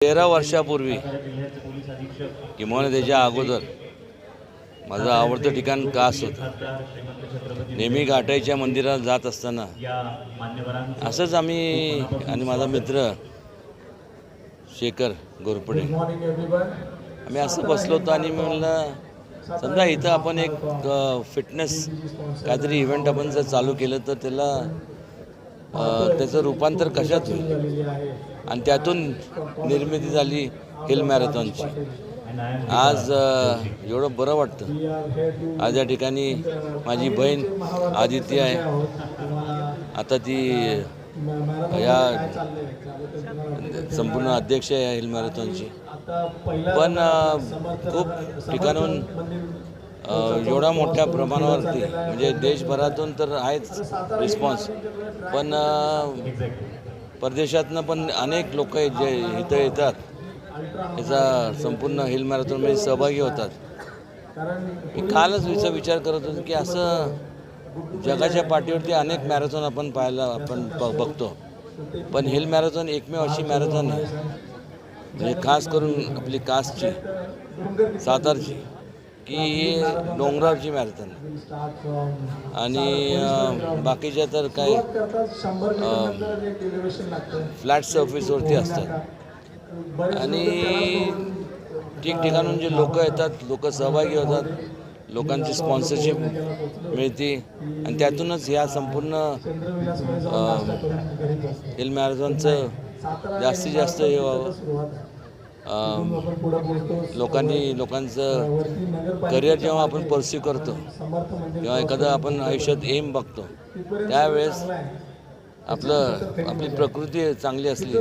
तेरा वर्षापूर्वी किंवा त्याच्या अगोदर माझं आवडतं ठिकाण कास होतं. नेहमी घाटाईच्या मंदिरात जात असताना असंच आम्ही आणि माझा मित्र शेखर गोरपडे आम्ही असं बसलो होतो आणि मी म्हणलं समजा इथं आपण एक फिटनेस काहीतरी इव्हेंट आपण जर चालू केलं तर त्याला त्याचं रूपांतर कशात होईल? आणि त्यातून निर्मिती झाली हिल मॅरेथॉनची. आज एवढं बरं वाटतं. आज या ठिकाणी माझी बहीण आदिती आहे. आता ती या संपूर्ण अध्यक्ष आहे हिल मॅरेथॉनची. पण खूप ठिकाणून एवढा एवढ्या मोठ्या प्रमाणावरती म्हणजे देशभरातून तर आहेच रिस्पॉन्स पण परदेशातनं पण अनेक लोक जे इथं येतात याचा संपूर्ण हिल मॅरेथॉनमध्ये सहभागी होतात. मी कालच विचा विचार करत होतो की असं जगाच्या पाठीवरती अनेक मॅरेथॉन आपण पाहायला आपण ब बघतो. पण हिल मॅरेथॉन एकमेव अशी मॅरेथॉन आहे. म्हणजे खास करून आपली कास्टची सातारची. की ही डोंगरावची मॅरेथॉन आणि बाकीच्या तर काही फ्लॅट सर्फिसवरती असतात. आणि ठिकठिकाणून जे लोक येतात लोक सहभागी होतात लोकांची स्पॉन्सरशिप मिळते. आणि त्यातूनच ह्या संपूर्ण हिल मॅरेथॉनचं जास्तीत जास्त हे व्हावं. लोकांनी लोकांचं करिअर जेव्हा आपण परस्यू करतो किंवा एखादं आपण आयुष्यात एम बघतो. त्यावेळेस आपलं आपली प्रकृती चांगली असली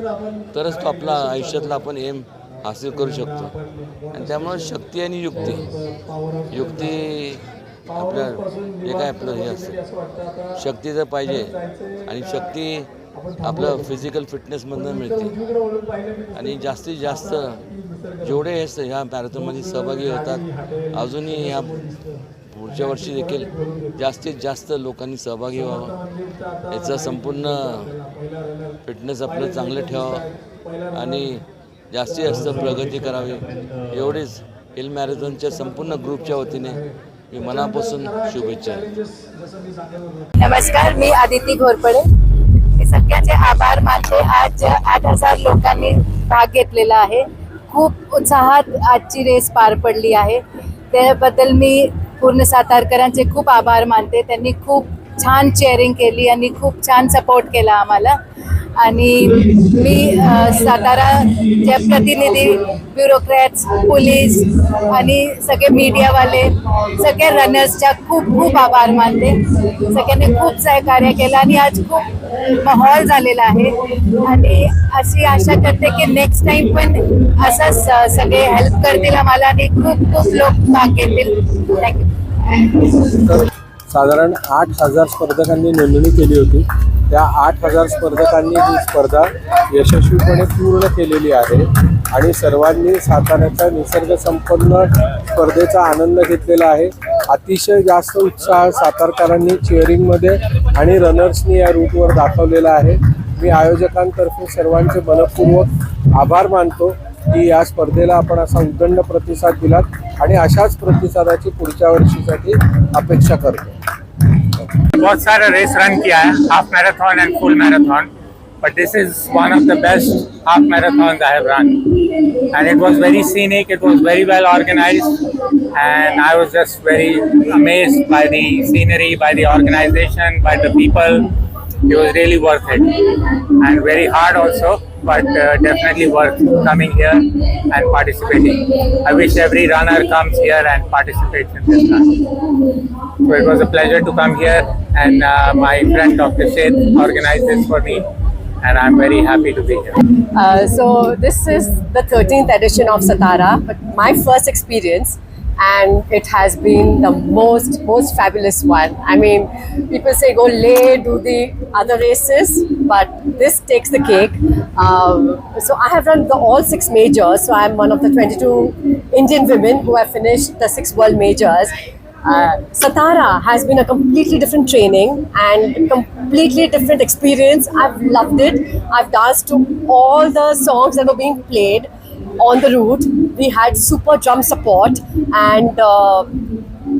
तरच तो आपला आयुष्यातला आपण एम हासिल करू शकतो. आणि त्यामुळे शक्ती आणि युक्ती. युक्ती आपल्या जे काय आपलं हे असतं. शक्ती जर पाहिजे. आणि शक्ती आपलं फिजिकल फिटनेसमधनं मिळते. आणि जास्तीत जास्त जेवढे हे ह्या मॅरेथॉनमध्ये सहभागी होतात. अजूनही ह्या पुढच्या वर्षी देखील जास्तीत जास्त लोकांनी सहभागी व्हावं. याचा संपूर्ण फिटनेस आपलं चांगलं ठेवावं. आणि जास्तीत जास्त प्रगती करावी. एवढीच हिल मॅरेथॉनच्या संपूर्ण ग्रुपच्या वतीने मी मनापासून शुभेच्छा नमस्कार मी आदिती घोरपडे. मी सगळ्यांचे आभार मानते. आज आठ हजार लोकांनी भाग घेतलेला आहे. खूप उत्साहात आजची रेस पार पडली आहे. त्याबद्दल मी पूर्ण सातारकरांचे खूप आभार मानते. त्यांनी खूप छान चेअरिंग केली आणि खूप छान सपोर्ट केला आम्हाला. आणि मी साताराच्या प्रतिनिधी ब्युरोक्रॅट्स पोलीस आणि सगळे मीडियावाले सगळे रनर्सच्या खूप खूप आभार मानते. सगळ्यांनी खूप सहकार्य केलं आणि आज खूप माहोल झालेला आहे. आणि अशी आशा करते की नेक्स्ट टाइम पण असंच स- सगळे हेल्प करतील आम्हाला आणि खूप खूप लोक भाग घेतील. थँक्यू साधारण आठ हजार स्पर्धकांनी नोंदणी केली होती. त्या आठ हजार स्पर्धकांनी ही स्पर्धा यशस्वीपणे पूर्ण केलेली आहे आणि सर्वांनी साताऱ्याच्या निसर्गसंपन्न स्पर्धेचा आनंद घेतलेला आहे. अतिशय जास्त उत्साह सातारकरांनी चेअरिंगमध्ये आणि रनर्सनी या रूटवर दाखवलेला आहे. मी आयोजकांतर्फे सर्वांचे मनपूर्वक आभार मानतो की या स्पर्धेला आपण असा उदंड प्रतिसाद दिलात आणि अशाच प्रतिसादाची पुढच्या वर्षीसाठी अपेक्षा करतो. बहुत सारा रेस रन किया है half marathon and full marathon but this is one of the best half marathons I have run. And it was very scenic, it was very well organized, and I was just very amazed by the scenery, by the organization, by the people. It was really worth it. And very hard also, but uh, definitely worth coming here and participating. I wish every runner comes here and participates in this run. So it was a pleasure to come here, and uh, my friend Dr. Seth organized this for me, and I'm very happy to be here. Uh, so this is the 13th edition of Satara, but my first experience, and it has been the most most fabulous one. I mean, people say go lay, do the other races, but this takes the cake. Um, so I have run the all six majors. So I'm one of the 22 Indian women who have finished the six world majors. uh, Satara has been a completely different training and completely different experience. I've loved it. I've danced to all the songs that were being played on the route. We had super drum support and uh,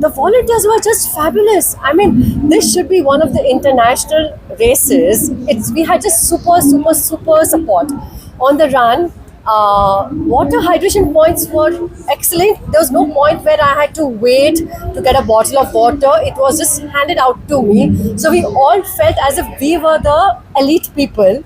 the volunteers were just fabulous. I mean, this should be one of the international races. It's we had just super, super, super support on the run. Uh, water hydration points were excellent. There was no point where I had to wait to get a bottle of water. It was just handed out to me. So we all felt as if we were the elite people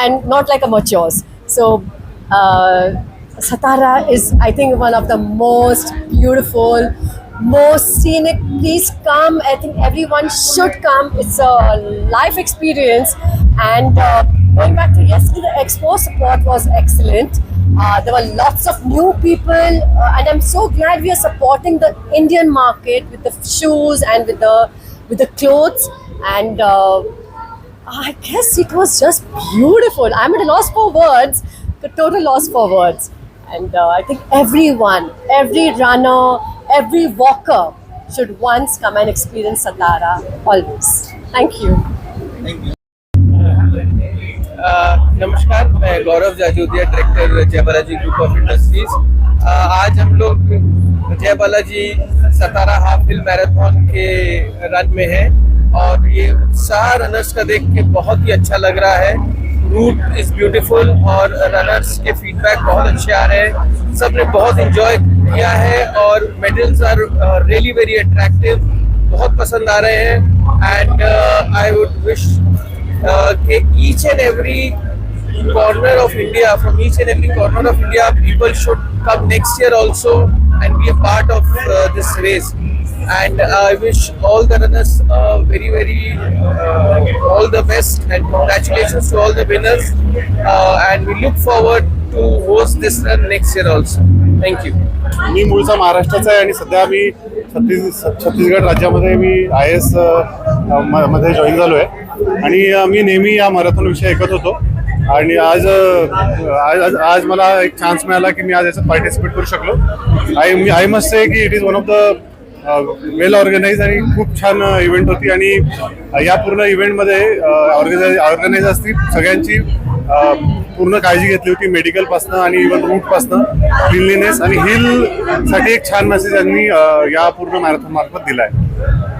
and not like amateurs. So uh, Satara is, I think, one of the most beautiful, most scenic. Please come. I think everyone should come. It's a life experience. And uh, going back to yesterday, the expo support was excellent. Uh, there were lots of new people, uh, and I'm so glad we are supporting the Indian market with the shoes and with the with the clothes. And uh, I guess it was just beautiful. I'm at a loss for words, the total loss for words. And uh, I think everyone, every runner, every walker should once come and experience Satara always. Thank you. अ, नमस्कार मैं Gaurav Jajodia director Jai Balaji group of industries आज हम लोग Jai Balaji Satara half hill marathon के run में हैं और ये उत्साह रनर्स का देख के बहुत ही अच्छा लग रहा है रूट इज़ ब्यूटीफुल और रनर्स के फीडबैक बहुत अच्छे आ रहे हैं सबने बहुत इंजॉय किया है और medals are really very attractive बहुत पसंद आ रहे हैं and I would wish uh, corner of India, from each and every corner of India, people should come next year also and be a part of uh, this race. And I wish all the runners uh, very, very uh, all the best and congratulations to all the winners. Uh, and we look forward to host this run next year also. Thank you. मी मूळचा महाराष्ट्राचा आहे आणि सध्या मी छत्तीस छत्तीसगड राज्यामध्ये मी आय एसमध्ये जॉईन झालो आहे आणि अ, मी नेहमी या मॅरेथॉन विषय ऐकत होतो आणि आज अ, आज आज- आज मला एक चान्स मिळाला की मी आज याच्यात पार्टिसिपेट करू शकलो आय मी आय मस्ट से की it is one of the well organise आणि खूप छान इव्हेंट होती आणि या पूर्ण इव्हेंटमध्ये ऑर्गनाईज ऑर्गनाईज असतील सगळ्यांची पूर्ण काळजी घेतली होती मेडिकलपासनं आणि इव्हन रूटपासनं क्लिनलीनेस आणि हिलसाठी एक छान मेसेज यांनी या पूर्ण मॅरेथॉन मार्फत दिला आहे